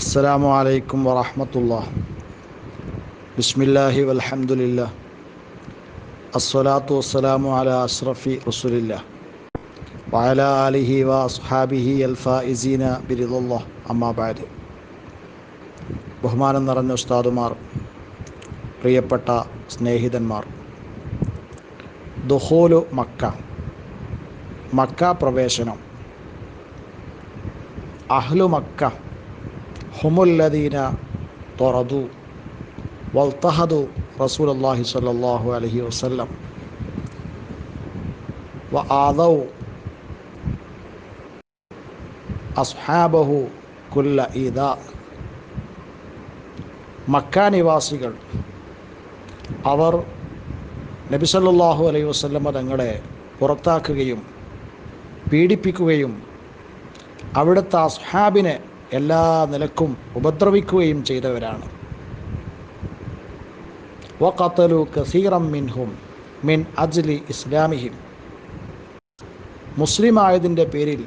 അസ്സലാമു അലൈക്കും വറഹമത്തുള്ള ബിസ്മില്ലാഹി വലഹമുല്ല അസ്സലാത്തു വസ്സലാമു അല അഷ്റഫി റസുലില്ല വഅല ആലിഹി വ അസ്ഹാബിഹി അൽഫാഇസീന ബിരിദുള്ള അമ്മാബാദ് ബഹുമാനം നിറഞ്ഞ ഉസ്താദുമാർ പ്രിയപ്പെട്ട സ്നേഹിതന്മാർ. ദുഹോലു മക്ക. മക്ക പ്രവേശനം. അഹ്ലു മക്ക ഹുമുല്ലദീന തൊറതു വൽത്തഹദു റസൂൽ അള്ളാഹി സല്ലാഹു അലഹി വസല്ലം. വ ആദൗ അസ്ഹാബഹു കുല്ല ഈദ. മക്ക നിവാസികൾ അവർ നബി സല്ലല്ലാഹു അലൈഹി വസ്ലമ തങ്ങളെ പുറത്താക്കുകയും പീഡിപ്പിക്കുകയും അവിടുത്തെ അസ്ഹാബിനെ എല്ലാ നിലക്കും ഉപദ്രവിക്കുകയും ചെയ്തവരാണ്. വഖത്തലു കസീറം മിൻഹും മിൻ അജ്ലി ഇസ്ലാമിഹിം. മുസ്ലിം ആയതിന്റെ പേരിൽ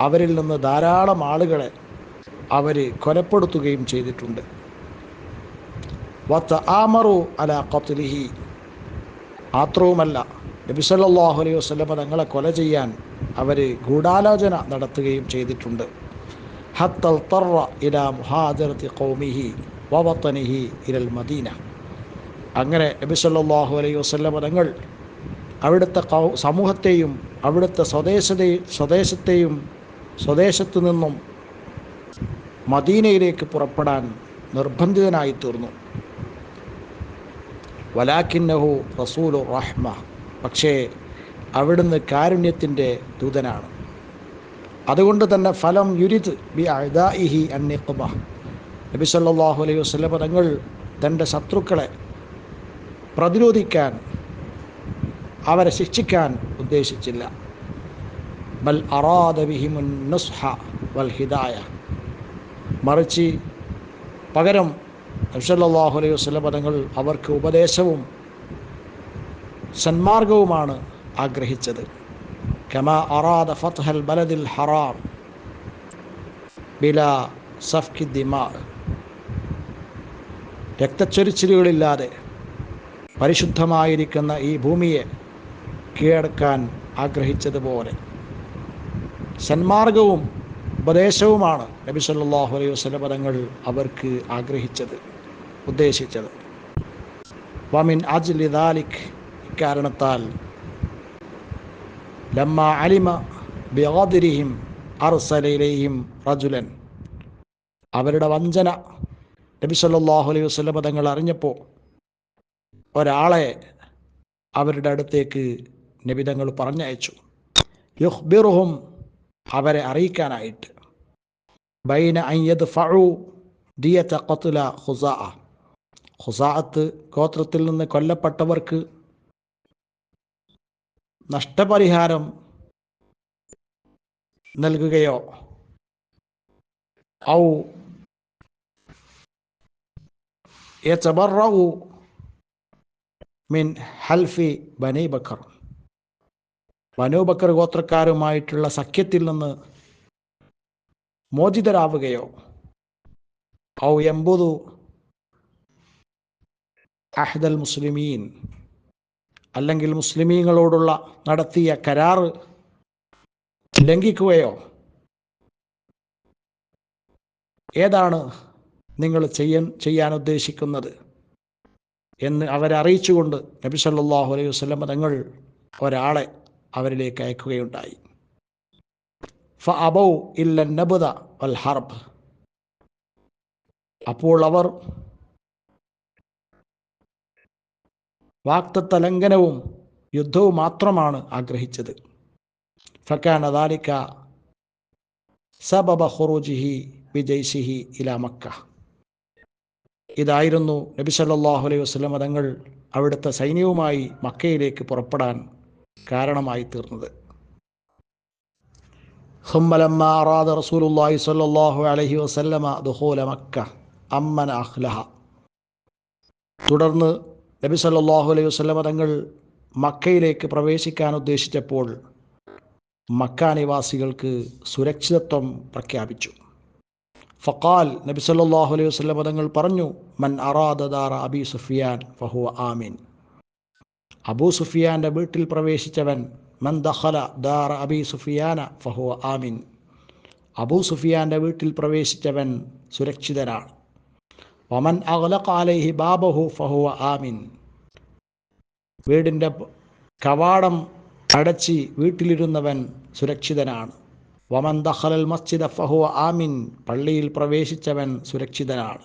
അവരിൽ നിന്ന് ധാരാളം ആളുകളെ അവർ കൊലപ്പെടുത്തുകയും ചെയ്തിട്ടുണ്ട്. വത്ത ആമറു അല ഖത്ലിഹി. മാത്രവുമല്ല നബി സല്ലല്ലാഹു അലൈഹി വസ്ലമ തങ്ങളെ കൊല ചെയ്യാൻ അവർ ഗൂഢാലോചന നടത്തുകയും ചെയ്തിട്ടുണ്ട്. ഹത്തൽ തറ ഇല മുഹാജറത്തി കൗമിഹി വവത്തനിഹി ഇരൽ മദീന. അങ്ങനെ നബി സല്ലല്ലാഹു അലൈഹി വസല്ലമ തങ്ങൾ അവിടുത്തെ സമൂഹത്തെയും അവിടുത്തെ സ്വദേശത്തെയും സ്വദേശത്തെയും സ്വദേശത്തു നിന്നും മദീനയിലേക്ക് പുറപ്പെടാൻ നിർബന്ധിതനായി തീർന്നു. വലാഖിന്നഹു റസൂലു റഹ്മ പക്ഷേ അവിടുന്ന് കാരുണ്യത്തിന്റെ ദൂതനാണ്. അതുകൊണ്ട് തന്നെ ഫലം യുരിത് ബി അദാഇഹി അന്നിഖബ. നബി സല്ലല്ലാഹു അലൈഹി വസല്ലം തങ്ങൾ തന്റെ ശത്രുക്കളെ പ്രതിരോധിക്കാൻ അവരെ ശിക്ഷിക്കാൻ ഉദ്ദേശിച്ചില്ല. ബൽ അറാദ ബിഹിമുൻ നുസ്ഹ വൽ ഹിദായ. മറിച്ച് പകരം നബ്സല്ലാഹു അലൈഹി വസ്ലമ തങ്ങൾ അവർക്ക് ഉപദേശവും സന്മാർഗവുമാണ് ആഗ്രഹിച്ചത്. കമ أراد فتح البلد الحرام بلا സഫ്കി ദിമാ രക്തച്ചൊരിച്ചിലുകളില്ലാതെ പരിശുദ്ധമായിരിക്കുന്ന ഈ ഭൂമിയെ കീഴടക്കാൻ ആഗ്രഹിച്ചതുപോലെ സന്മാർഗവും ഉപദേശവുമാണ് നബി സല്ലല്ലാഹു അലൈഹി വസ്ലം പദങ്ങൾ അവർക്ക് ആഗ്രഹിച്ചത് ഉദ്ദേശിച്ചത്. വമിൻ അജ്ലി ദാലിക് ഇക്കാരണത്താൽ ലമ്മ അലിമ ബിഗാദിരിഹിം അർസലയിലെയും റജുലൻ അവരുടെ വഞ്ചന നബി സല്ലല്ലാഹു അലൈഹി വസ്ലം പദങ്ങൾ അറിഞ്ഞപ്പോൾ ഒരാളെ അവരുടെ അടുത്തേക്ക് നബിതങ്ങൾ പറഞ്ഞയച്ചു. യുഹ്ബിറുഹും അവരെ അറിയിക്കാനായിട്ട്. ബൈന അയ്യദ് ഫഴു ദിയത്ത ചക്കത്തുല ഹുസാ ഹുസാഅത്ത് ഗോത്രത്തിൽ നിന്ന് കൊല്ലപ്പെട്ടവർക്ക് നഷ്ടപരിഹാരം നൽകുകയോ ഔ യതബറഉ മിൻ ഹൽഫി ബനി ബക്കർ. ബനു ബക്കർ ഗോത്രക്കാരുമായിട്ടുള്ള സഖ്യത്തിൽ നിന്ന് മോചിതരാവുകയോ ഔ എമ്പുതു അഹ്ദൽ മുസ്ലിമീൻ. അല്ലെങ്കിൽ മുസ്ലിമീങ്ങളോടുള്ള നടത്തിയ കരാറ് ലംഘിക്കുകയോ ഏതാണ് നിങ്ങൾ ചെയ്യാൻ ചെയ്യാൻ ഉദ്ദേശിക്കുന്നത് എന്ന് അവരെ അറിയിച്ചുകൊണ്ട് നബി സല്ലാഹു അലൈഹി വസല്ലം തങ്ങൾ ഒരാളെ അവരിലേക്ക് അയക്കുകയുണ്ടായി. ഫ അബൗ ഇല്ല നബുദ വൽ ഹർബ്. അപ്പോൾ അവർ വാക്തത്വ ലംഘനവും യുദ്ധവും മാത്രമാണ് ആഗ്രഹിച്ചത്. ഫക്കാന സബബ ഹൊറൂജിഹി വിജയ്സിഹി ഇല മക്ക. ഇതായിരുന്നു നബി സല്ലാഹു അലൈഹി വസ്ലം തങ്ങൾ അവിടുത്തെ സൈന്യവുമായി മക്കയിലേക്ക് പുറപ്പെടാൻ കാരണമായി തീർന്നത്. അലൈഹി വസല്ലമ മക്ക തുടർന്ന് നബി സല്ലാഹു അലൈഹി വസ്ലമ തങ്ങൾ മക്കയിലേക്ക് പ്രവേശിക്കാൻ ഉദ്ദേശിച്ചപ്പോൾ മക്ക നിവാസികൾക്ക് സുരക്ഷിതത്വം പ്രഖ്യാപിച്ചു. ഫക്കാൽ നബി സല്ലാഹു അലൈഹി വസ്ലമ തങ്ങൾ പറഞ്ഞു മൻ അറാദ ദാറ അബി സുഫിയാൻ ഫഹു ആമീൻ. അബൂ സുഫിയാന്റെ വീട്ടിൽ പ്രവേശിച്ചവൻ മൻ ദഹല ദാറ അബി സുഫിയാന ഫഹു ആമീൻ. അബൂ സുഫിയാന്റെ വീട്ടിൽ പ്രവേശിച്ചവൻ സുരക്ഷിതനാണ്. വമൻ അലൈഹി ബാബഹു ഫഹുവ ആമിൻ. വീടിന്റെ കവാടം അടച്ച് വീട്ടിലിരുന്നവൻ സുരക്ഷിതനാണ്. വമൻ ദഹലൽ മസ്ജിദ ഫഹുവ ആമിൻ. പള്ളിയിൽ പ്രവേശിച്ചവൻ സുരക്ഷിതനാണ്.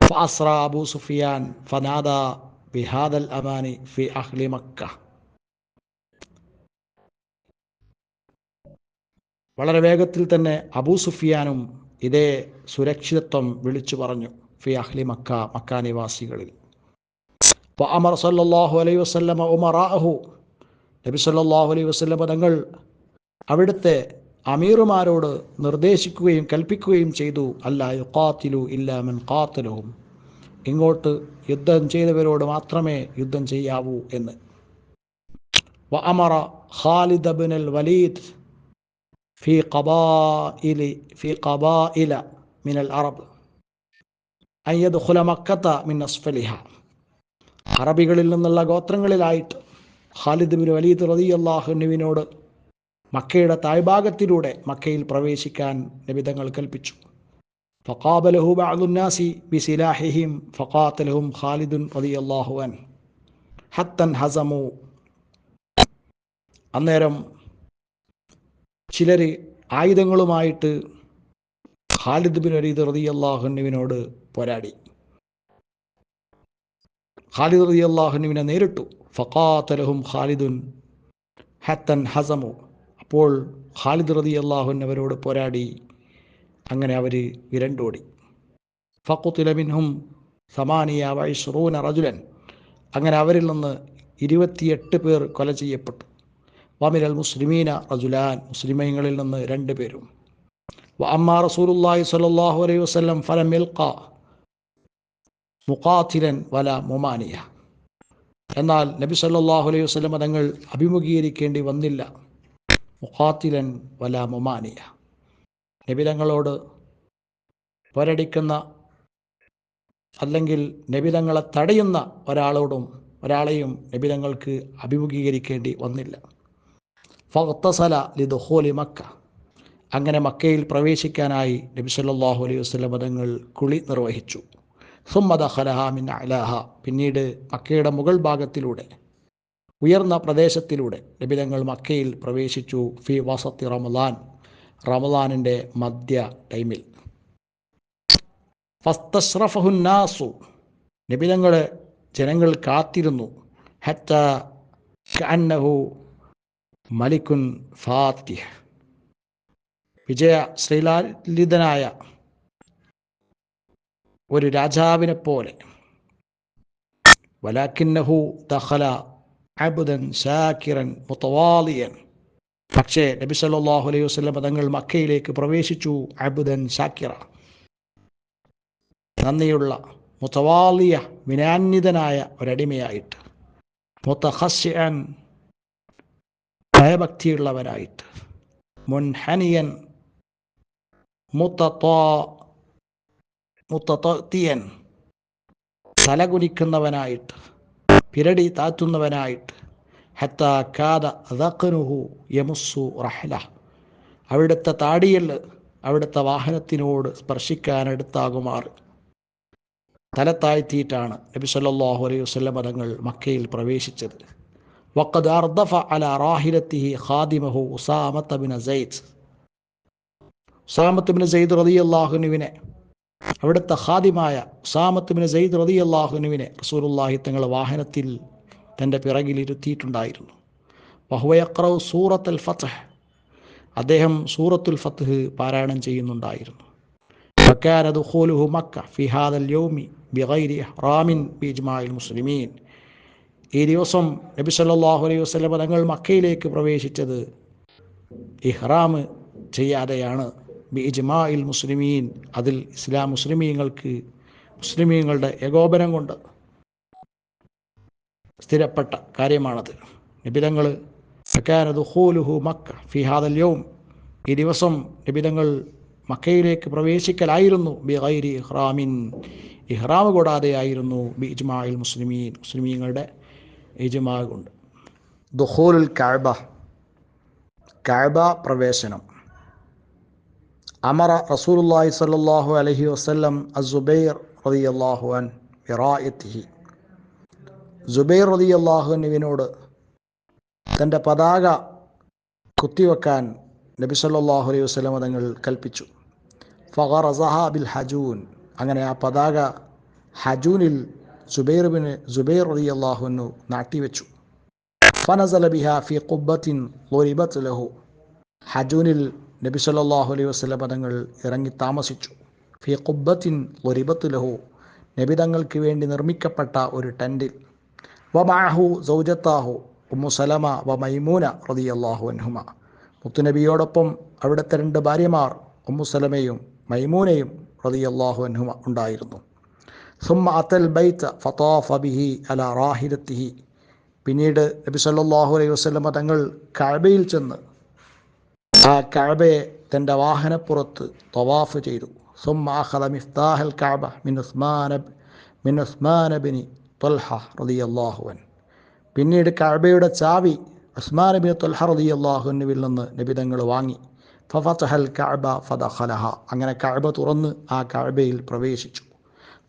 ഫാസ്ര അബൂ സുഫിയാൻ ഫനാദ ബിഹാദൽ അമാനി ഫി അഹ്ലി മക്ക. വളരെ വേഗത്തിൽ തന്നെ അബൂ സുഫിയാനും ഇതേ സുരക്ഷിതത്വം വിളിച്ചു പറഞ്ഞു ഫി അഹ്ലി മക്ക മക്ക നിവാസികളിൽ. അമർ സല്ലാഹു അലൈഹി വസ്ലമ ഉമറാഹു നബി സല്ലാഹു അലൈഹി വസ്ലമ തങ്ങൾ അവിടുത്തെ അമീറുമാരോട് നിർദ്ദേശിക്കുകയും കൽപ്പിക്കുകയും ചെയ്തു. അല്ല യുക്കാത്തിലു ഇല്ലാമൻ കാത്തലവും ഇങ്ങോട്ട് യുദ്ധം ചെയ്തവരോട് മാത്രമേ യുദ്ധം ചെയ്യാവൂ എന്ന്. വ അമറ ഖാലിദ് അബിൻ അൽ വലീദ് ഫി ഖബാഇലി ഫി മിനൽ അറബ് അയ്യത് ഹുലമക്കത്ത മിൻ അസ്ഫലിഹ അറബികളിൽ നിന്നുള്ള ഗോത്രങ്ങളിലായിട്ട് ഖാലിദ് ബിൻ വലീദ് റതി അള്ളാഹുനുവിനോട് മക്കയുടെ തായ്ഭാഗത്തിലൂടെ മക്കയിൽ പ്രവേശിക്കാൻ നബിതങ്ങൾ കൽപ്പിച്ചു. ഫക്കാബലഹു ബാദുന്നാസി ബി സിലാഹിഹിം ഫക്കാത്തലഹും ഖാലിദുൻ റതി അള്ളാഹുവൻ ഹത്തൻ ഹസമു. അന്നേരം ചിലർ ആയുധങ്ങളുമായിട്ട് ഖാലിദ് ബിൻ അലീദ് റതി അള്ളാഹുനുവിനോട് പോരാടി. ഖാലിദ് റതി അള്ളാഹുനുവിനെ നേരിട്ടു. ഫഖാത്തലഹും ഖാലിദുൻ ഹത്തൻ ഹസമു. അപ്പോൾ ഖാലിദ് റതി അള്ളാഹുൻ അവരോട് പോരാടി. അങ്ങനെ അവർ വിരണ്ടോടി ഫക്കുത്തിലമിൻഹും സമാനിയ വൈഷ്റൂന റജുലൻ. അങ്ങനെ അവരിൽ നിന്ന് ഇരുപത്തിയെട്ട് പേർ കൊല ചെയ്യപ്പെട്ടു. വാമിരൽ മുസ്ലിമീന റജുലാൻ. മുസ്ലിമീങ്ങളിൽ നിന്ന് രണ്ട് പേരും. വ الله صلى الله عليه وسلم فلم يلقى മുഖാത്തിലൻ വല മുമാനിയ എന്നാൽ നബി സല്ലല്ലാഹു അലൈഹി വസല്ലം തങ്ങൾ അഭിമുഖീകരിക്കേണ്ടി വന്നില്ല. മുഖാത്തിലൻ വല മുമാനിയ. നബി തങ്ങളോട് പോരടിക്കുന്ന അല്ലെങ്കിൽ നബി തങ്ങളെ തടയുന്ന ഒരാളോടും ഒരാളെയും നബി തങ്ങൾക്ക് അഭിമുഖീകരിക്കേണ്ടി വന്നില്ല. ഫത്തസല ലിദുഹോലി മക്ക. അങ്ങനെ മക്കയിൽ പ്രവേശിക്കാനായി നബി സല്ലല്ലാഹു അലൈഹി വസ്ലം മതങ്ങൾ കുളി നിർവഹിച്ചു. സുമ്മദ ഹലഹാമിൻ മിൻ അലാഹ പിന്നീട് മക്കയുടെ മുകൾ ഭാഗത്തിലൂടെ ഉയർന്ന പ്രദേശത്തിലൂടെ ലഭിതങ്ങൾ മക്കയിൽ പ്രവേശിച്ചു ഫി വസത്തി റമദാൻ റമദാനിന്റെ മധ്യ ടൈമിൽ. ഫസ്തഷ്റഫഹുന്നാസു നബിതങ്ങളെ ജനങ്ങൾ കാത്തിരുന്നു. കഅന്നഹു മലിക്കുൻ ഫാത്തിഹ്. വിജയ ശ്രീലാലിതനായ ഒരു രാജാവിനെ പോലെ പക്ഷേ നബി സല്ലല്ലാഹു അലൈഹി തങ്ങൾ മക്കയിലേക്ക് പ്രവേശിച്ചു അബുദൻ ഷാക്കിറ നന്ദിയുള്ള മുത്തവാലിയ വിനാന്യതനായ ഒരടിമയായിട്ട് മുത്തഹസ്യൻ ഭയഭക്തിയുള്ളവനായിട്ട് മുൻഹനിയൻ മുത്തത്തോ മുത്തത്തിയൻ. തലകുനിക്കുന്നവനായിട്ട് പിരടി താത്തുന്നവനായിട്ട്. ഹത്ത കാത ദഖനുഹു യമുസ്സു റഹ്ല. അവിടുത്തെ താടിയൽ അവിടുത്തെ വാഹനത്തിനോട് തല താഴ്ത്തിയിട്ടാണ് നബി സല്ലാഹു അലൈഹി വസല്ലം മതങ്ങൾ മക്കയിൽ പ്രവേശിച്ചത്. വക്കദ് അർദഫ അല റാഹിലത്തിഹി ഖാദിമഹു ഉസാമത്ത ബിൻ സൈദ് ഉസാമത്ത് ബിൻ സയ്യിദ് റളിയല്ലാഹുനുവിനെ അവിടുത്തെ ഖാദിമായ ഉസാമത്ത് ബിൻ സയ്യിദ് റളിയല്ലാഹുനുവിനെ റസൂലുള്ളാഹി തങ്ങളുടെ വാഹനത്തിൽ തൻ്റെ പിറകിൽ ഇരുത്തിയിട്ടുണ്ടായിരുന്നു വഹുവയക്രൗ സൂറത്തുൽ ഫത്ഹ് അദ്ദേഹം സൂറത്തുൽ ഫത്ഹ് പാരായണം ചെയ്യുന്നുണ്ടായിരുന്നു وكان دخوله مكة في هذا اليوم بغير إحرام بإجماع المسلمين ഈ ദിവസം നബി സല്ലല്ലാഹു അലൈഹി വസല്ലം തങ്ങൾ മക്കയിലേക്ക് പ്രവേശിച്ചത് ഇഹ്റാം ചെയ്യാതെയാണ് ബി ഇജ്മാഇൽ മുസ്ലിമീൻ അതിൽ ഇസ്ലാം മുസ്ലിമീങ്ങൾക്ക് മുസ്ലിമീങ്ങളുടെ ഏകോപനം കൊണ്ട് സ്ഥിരപ്പെട്ട കാര്യമാണത്. നിബിതങ്ങൾ ഫി ഹാദൽ യൗം ഈ ദിവസം നിബിതങ്ങൾ മക്കയിലേക്ക് പ്രവേശിക്കലായിരുന്നു. ബി ഐരി ഇഹ്റാമിൻ ഇഹ്റാം കൂടാതെയായിരുന്നു ബി ഇജ്മായിൽ മുസ്ലിമീൻ മുസ്ലിമീങ്ങളുടെ ഇജ്മാ കൊണ്ട്. ദുഹൂലുൽ കഅബ കഅബ പ്രവേശനം. അമറ റസൂലുള്ളാഹി സ്വല്ലല്ലാഹു അലൈഹി വസല്ലം അസുബൈർ റളിയല്ലാഹു അൻ വിറായത്തിഹി സുബൈർ റളിയല്ലാഹു അൻഹുവിനോട് തന്റെ പതാക കുത്തിവെക്കാൻ നബി സ്വല്ലല്ലാഹു അലൈഹി വസല്ലം തങ്ങൾ കൽപ്പിച്ചു. ഫഹർ ബിൽ ഹജൂൻ. അങ്ങനെ ആ പതാക ഹജൂനിൽ സുബൈർ ബിൻ സുബൈർ റളിയല്ലാഹു അൻഹു നാട്ടിവെച്ചു. ഫനസല ബിഹ ഫി ളുരിബത്ത് ലഹു. ഹജൂനിൽ നബി സല്ലാഹു അലൈഹി വസല്ലം പദങ്ങൾ ഇറങ്ങി താമസിച്ചു. ഫി കുബത്തിൻ ഒരിബത്ത് ലഹു. നബി തങ്ങൾക്ക് വേണ്ടി നിർമ്മിക്കപ്പെട്ട ഒരു ടെന്റിൽ. വമാഹു സൗജത്താഹു ഉമ്മു സലമ വ മൈമൂന റതി അള്ളാഹു അൻഹുമ മുത്തുനബിയോടൊപ്പം അവിടുത്തെ രണ്ട് ഭാര്യമാർ ഉമ്മു സലമയും മൈമൂനയും അള്ളാഹു അൻഹുമ ഉണ്ടായിരുന്നു. സുമ്മ അതൽ ബൈത്ത് ഫത്താഫ ബിഹി അല റാഹിരത്തിഹി പിന്നീട് നബി സല്ലാഹു അലൈഹി വസ്ലമ തങ്ങൾ കഴബയിൽ ചെന്ന് ആ കഅബയെ തന്റെ വാഹനപ്പുറത്ത് തവാഫ് ചെയ്തു. സുമ്മ അഖദ മിഫ്താഹൽ കഅബ മിൻ ഉസ്മാൻ മിൻ ഉസ്മാൻ ബിൻ ത്വൽഹ റളിയല്ലാഹു അൻ പിന്നീട് കഅബയുടെ ചാവി ഉസ്മാൻ തൊൽഹ റളിയല്ലാഹു അൻഹുവിൽ നിന്ന് നബി തങ്ങൾ വാങ്ങി. ഫഫതഹൽ കഅബ ഫദഖലഹ. അങ്ങനെ കഅബ തുറന്ന് ആ കഅബയിൽ പ്രവേശിച്ചു.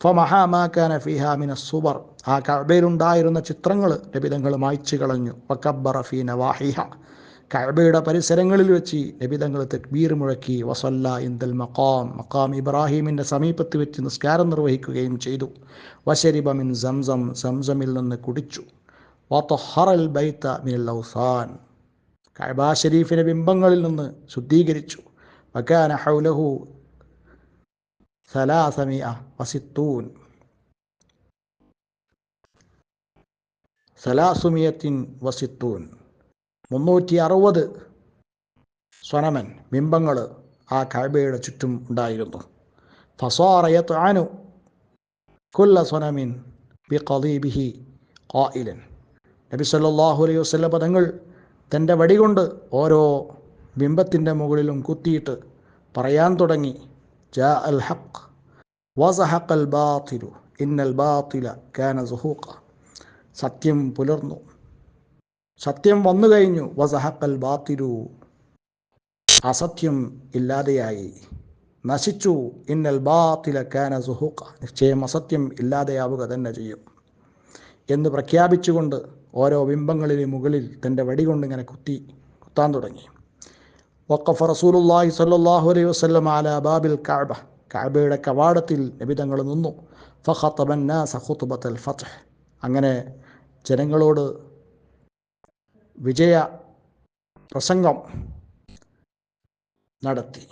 ഫമഹാ മാ കാന ഫിഹ മിന സുബർ. ആ കഅബയിലുണ്ടായിരുന്ന ചിത്രങ്ങൾ നബിതങ്ങൾ മായ്ച്ചു കളഞ്ഞു. വക്കബ്ബറ ഫി നവാഹിഹ. കഅബയുടെ പരിസരങ്ങളിൽ വെച്ച് നബിതങ്ങൾ തെക്ബീർ മുഴക്കി വസല്ല ഇന്ദൽ മക്കാം മക്കാം ഇബ്രാഹീമിന്റെ സമീപത്ത് വെച്ച് നിസ്കാരം നിർവഹിക്കുകയും ചെയ്തു. വശരിബ മിൻ സംസം സംസമിൽ നിന്ന് കുടിച്ചു. വത്തഹറൽ ബൈത്ത മിനൽ ഔസാൻ. കഅബ ഷരീഫിനെ ബിംബങ്ങളിൽ നിന്ന് ശുദ്ധീകരിച്ചു. വക്കാന ഹൗലഹു സലാസമിയ വസിത്തൂൻ. സലാസുമിയത്തിൻ വസിത്തൂൻ. മുന്നൂറ്റി അറുപത് സ്വനമൻ ബിംബങ്ങൾ ആ കഅബയുടെ ചുറ്റും ഉണ്ടായിരുന്നു. ഫസോറയത്ത് ആനു കുല്ല സ്വനമിൻ ബി ഖദീബിഹി ഖായിലൻ നബി സല്ലല്ലാഹു അലൈഹി വസല്ലം പദങ്ങൾ തന്റെ വടികൊണ്ട് ഓരോ ബിംബത്തിന്റെ മുകളിലും കുത്തിയിട്ട് പറയാൻ തുടങ്ങി. ജാ അൽ ഹഖ് വസഹഖൽ ബാത്തിലു ഇന്നൽ ബാത്തില കാന സുഹൂഖ. സത്യം പുലർന്നു. സത്യം വന്നു കഴിഞ്ഞു. വസഹക്കൽ ബാത്തിരു അസത്യം ഇല്ലാതെയായി. നശിച്ചു. ഇന്നൽ ബാത്തില കാന സുഹൂഖ. നിശ്ചയം അസത്യം ഇല്ലാതെയാവുക തന്നെ ചെയ്യും. എന്ന് പ്രഖ്യാപിച്ചുകൊണ്ട് ഓരോ ബിംബങ്ങളിലെ മുകളിൽ തന്റെ വടി കൊണ്ട് ഇങ്ങനെ കുത്തി കുത്താൻ തുടങ്ങി. വക്കഫ റസൂലുള്ളാഹി സ്വല്ലല്ലാഹു അലൈഹി വസല്ലം അല ബാബിൽ കഅബ. കഅബയുടെ കവാടത്തിൽ നബിതങ്ങൾ നിന്നു. ഫഖത്തബൻ നാസ ഖുത്ബത്തൽ ഫത്ഹ്. അങ്ങനെ ജനങ്ങളോട് വിജയ പ്രസംഗം നടത്തി.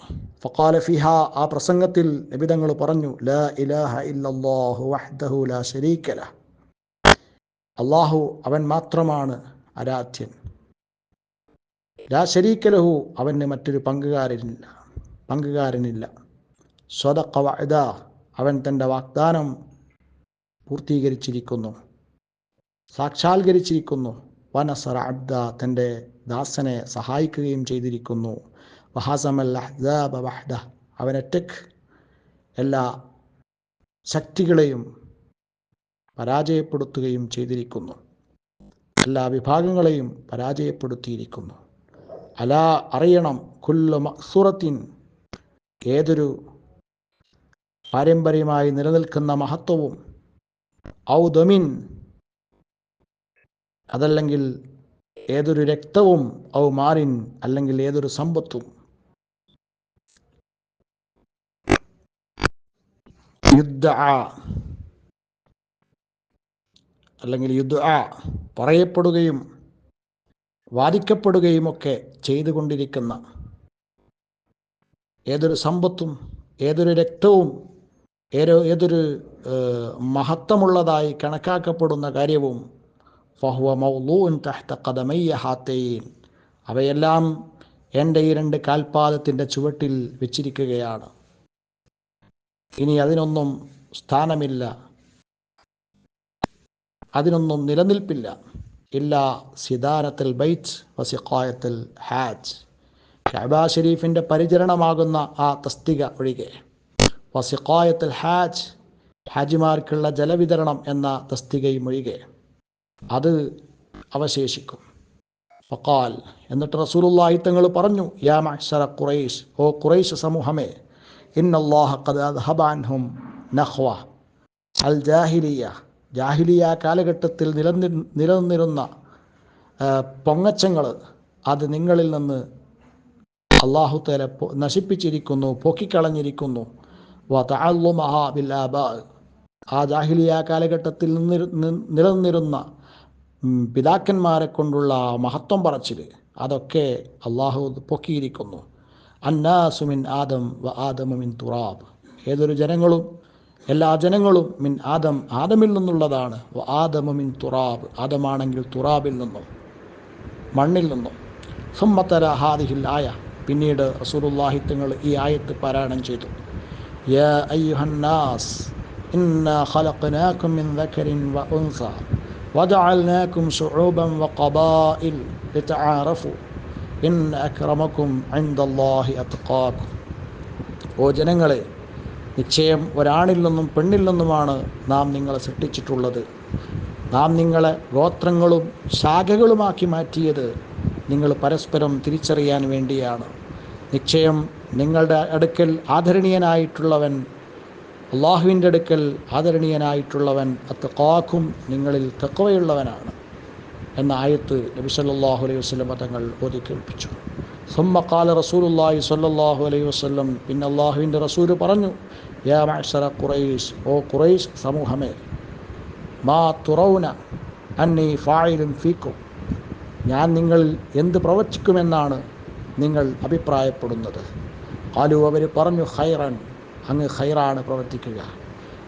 ഫഖാല ഫിഹ ആ പ്രസംഗത്തിൽ നബിതങ്ങൾ പറഞ്ഞു ലാ ഇലാഹ ഇല്ലല്ലാഹു വഹ്ദഹു ലാ ശരീക ലഹ്. അള്ളാഹു അവൻ മാത്രമാണ് ആരാധ്യൻ. ലാ ശരീക ലഹു അവന് മറ്റൊരു പങ്കുകാരനില്ല പങ്കുകാരനില്ല. സ്വതക്ക വഅദ അവൻ തന്റെ വാഗ്ദാനം പൂർത്തീകരിച്ചിരിക്കുന്നു സാക്ഷാത്കരിച്ചിരിക്കുന്നു. വനസറ അബ്ദ തന്റെ ദാസനെ സഹായിക്കുകയും ചെയ്തിരിക്കുന്നു. വഹാസമൽ അഹ്ദാബ വഹ്ദ. എല്ലാ ശക്തികളെയും പരാജയപ്പെടുത്തുകയും ചെയ്തിരിക്കുന്നു. എല്ലാ വിഭാഗങ്ങളെയും പരാജയപ്പെടുത്തിയിരിക്കുന്നു. അലാ അറിയണം കുല്ലു മക്സുറത്തിൻ. ഏതൊരു പാരമ്പര്യമായി നിലനിൽക്കുന്ന മഹത്വവും ഔദമിൻ അതല്ലെങ്കിൽ ഏതൊരു രക്തവും ഔ മാറിൻ അല്ലെങ്കിൽ ഏതൊരു സമ്പത്തും. യുദ്ധ അല്ലെങ്കിൽ യുദ്ധ പറയപ്പെടുകയും വാദിക്കപ്പെടുകയുമൊക്കെ ചെയ്തുകൊണ്ടിരിക്കുന്ന ഏതൊരു സമ്പത്തും ഏതൊരു രക്തവും ഏതോ ഏതൊരു മഹത്വമുള്ളതായി കണക്കാക്കപ്പെടുന്ന കാര്യവും ഫഹുവ മൗലൂൻ തഹ്ത കദമയ്യ ഹാത്തൈൻ അവയെല്ലാം എന്റെ ഈ രണ്ട് കാൽപാദത്തിന്റെ ചുവട്ടിൽ വെച്ചിരിക്കുകയാണ്. ഇനി അതിനൊന്നും സ്ഥാനമില്ല. അതിനൊന്നും നിലനിൽപ്പില്ല. ഇല്ല സിദാനത്തിൽ ബൈറ്റ് വസിഖായത്തിൽ ഹാജ്. ഷഹബാ ഷെരീഫിന്റെ പരിചരണമാകുന്ന ആ തസ്തിക ഒഴികെ. വസിഖായത്തിൽ ഹാജ് ഹാജിമാർക്കുള്ള ജലവിതരണം എന്ന തസ്തികയും ഒഴികെ. അത് അവശേഷിക്കും. ഫക്കാൽ എന്നിട്ട് റസൂലുള്ളാഹി തങ്ങൾ പറഞ്ഞു യാ മഹ്സര ഖുറൈഷ് ഓ ഖുറൈഷ് സമൂഹമേ ഇന്നല്ലാഹ ഖദ് അദ്ഹബ അൻഹും നഖ്വ. അൽ ജാഹിലിയ ജാഹിലിയ കാലഘട്ടത്തിൽ നിലനി നിലനിന്നിരുന്ന പൊങ്ങച്ചങ്ങൾ അത് നിങ്ങളിൽ നിന്ന് അള്ളാഹുത്തേല തല നശിപ്പിച്ചിരിക്കുന്നു പൊക്കിക്കളഞ്ഞിരിക്കുന്നു. വ തഅല്ലുമഹ ബിൽ ആബാ. ആ ജാഹിലിയ കാലഘട്ടത്തിൽ നിന്നിരു നിലനിന്നിരുന്ന പിതാക്കന്മാരെ കൊണ്ടുള്ള മഹത്വം പറച്ചിൽ അതൊക്കെ അള്ളാഹു പൊക്കിയിരിക്കുന്നു. അന്നാസുമിൻ ആദം വ ആദമ മിൻ തുറാബ്. ഏതൊരു ജനങ്ങളും എല്ലാ ജനങ്ങളും മിൻ ആദം ആദമിൽ നിന്നുള്ളതാണ്. വ ആദമിൻ തുറാബ് ആദമാണെങ്കിൽ തുറാബിൽ നിന്നും മണ്ണിൽ നിന്നും. സുമ്മത്തര ഹാദിഹിൽ ആയ പിന്നീട് റസൂലുള്ളാഹി തങ്ങൾ ഈ ആയത്ത് പാരായണം ചെയ്തു. യാ അയ്യുഹന്നാസ് ഇന്നാ ഖലഖനാകും മിൻ ദക്കറിൻ വ ഉൻസ. وجعلناكم شعوبا وقبائل لتعارفوا إن أكرمكم عند الله أتقاكم ഓ ജനങ്ങളെ നിശ്ചയം ഒരാണിൽ നിന്നും പെണ്ണിൽ നിന്നുമാണ് നാം നിങ്ങളെ സൃഷ്ടിച്ചിട്ടുള്ളത് നാം നിങ്ങളെ ഗോത്രങ്ങളും ശാഖകളുമാക്കി മാറ്റിയത് നിങ്ങൾ പരസ്പരം തിരിച്ചറിയാൻ വേണ്ടിയാണ് നിശ്ചയം നിങ്ങളുടെ അടുക്കൽ ആദരണീയനായിട്ടുള്ളവൻ അള്ളാഹുവിന്റെ അടുക്കൽ ആദരണീയനായിട്ടുള്ളവൻ അത്തക്കാക്കും നിങ്ങളിൽ തെക്കവയുള്ളവനാണ് എന്ന ആയത്ത് നബി സല്ലാഹു അലൈഹി വസ്ലം തങ്ങൾ ഓതി കേൾപ്പിച്ചു. സുമ്മക്കാല റസൂലുള്ളാഹി സല്ലാഹു അലൈഹി വസ്ലം പിന്നെ അള്ളാഹുവിന്റെ റസൂൽ പറഞ്ഞു യാ മഅ്ശറ ഖുറൈസ് ഓ ഖുറൈസ് സമൂഹമേ മാ തുറൗന അന്നി ഫായിലും ഫീക്കും ഞാൻ നിങ്ങളിൽ എന്ത് പ്രവചിക്കുമെന്നാണ് നിങ്ങൾ അഭിപ്രായപ്പെടുന്നത്? ആലു അവർ പറഞ്ഞു ഹൈറൻ അങ്ങ് ഖൈറാണ് പ്രവർത്തിക്കുക.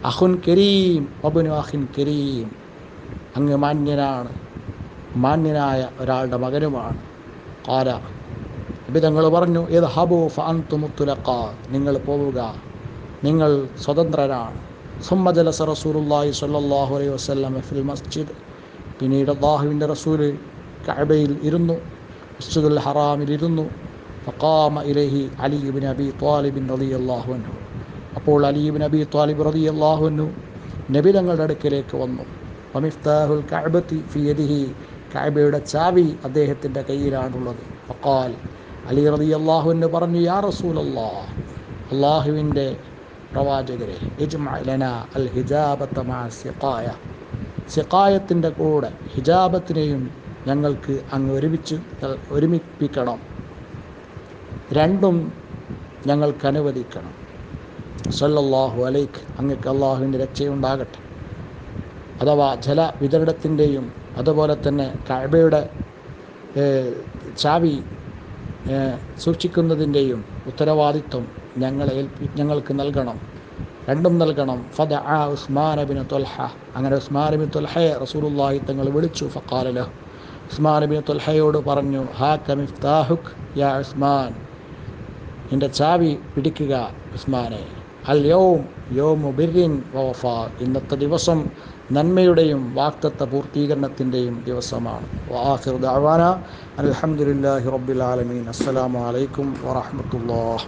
അഹുൻ കരീം അബുനു അഹിൻ കരീം. അങ്ങ് മാന്യനാണ്. മാന്യനായ ഒരാളുടെ മകനുമാണ്. കാല തങ്ങൾ പറഞ്ഞു ഏത് ഹബു ഫഅന്തു മുത്തുലക്ക നിങ്ങൾ പോവുക. നിങ്ങൾ സ്വതന്ത്രരാണ്. സുമ്മജലസ റസൂലുള്ളാഹി സ്വല്ലല്ലാഹു അലൈഹി വസല്ലം ഫിൽ മസ്ജിദ്. പിന്നീട് അള്ളാഹുവിന്റെ റസൂൽ കഅബയിൽ ഇരുന്നു മസ്ജിദുൽ ഹറാമിൽ ഇരുന്നു. ഫഖാമ ഇലൈഹി അലി ഇബ്നു അബി ത്വാലിബിൻ റളിയല്ലാഹു അൻഹു. അപ്പോൾ അലീബ് നബി താലിബ് റതി അള്ളാഹുനു നബി തങ്ങളുടെ അടുക്കിലേക്ക് വന്നു. വമിഫ്താഹുൽ കഅബത്തി ഫിയദിഹി കഅബയുടെ ചാവി അദ്ദേഹത്തിന്റെ കയ്യിലാണുള്ളത്. ഫഖാൽ അലി റതി അള്ളാഹുവിന് പറഞ്ഞു യാ റസൂൽ അള്ളാഹ് അള്ളാഹുവിന്റെ പ്രവാചകരെ സിഖായത്തിന്റെ കൂടെ ഹിജാബത്തിനെയും ഞങ്ങൾക്ക് അങ്ങ് ഒരുമിച്ച് ഒരുമിപ്പിക്കണം. രണ്ടും ഞങ്ങൾക്ക് അനുവദിക്കണം. സല്ലല്ലാഹു അലൈക്ക് അങ്ങക്ക് അള്ളാഹുവിന്റെ രക്ഷയുണ്ടാകട്ടെ. അഥവാ ജല വിതരണത്തിന്റെയും അതുപോലെ തന്നെ കഴബയുടെ ചാവി സൂക്ഷിക്കുന്നതിന്റെയും ഉത്തരവാദിത്വം ഞങ്ങളെ ഏൽപ്പി ഞങ്ങൾക്ക് നൽകണം. രണ്ടും നൽകണം. ഫദ ആ ഉസ്മാനബിന് തൊൽഹ. അങ്ങനെ ഉസ്മാൻ ഉസ്മാനബിൻ തൊൽഹയെ റസൂലുള്ളാഹി തങ്ങൾ വിളിച്ചു. ഫക്കാലല ഉസ്മാനബിൻ തൊൽഹയോട് പറഞ്ഞു ഹാ കമിഫ്താഹുഖ് യാ ഉസ്മാൻ. എന്റെ ചാവി പിടിക്കുക ഉസ്മാനെ. അൽ യോം യോമു വഫ. ഇന്നത്തെ ദിവസം നന്മയുടെയും വാക്തത്വ പൂർത്തീകരണത്തിന്റെയും ദിവസമാണ്. വാഹിർ ദഅവാന. അൽഹംദുലില്ലാഹി റബ്ബിൽ ആലമീൻ. അസ്സലാമു അലൈക്കും വറഹ്മത്തുള്ളാഹി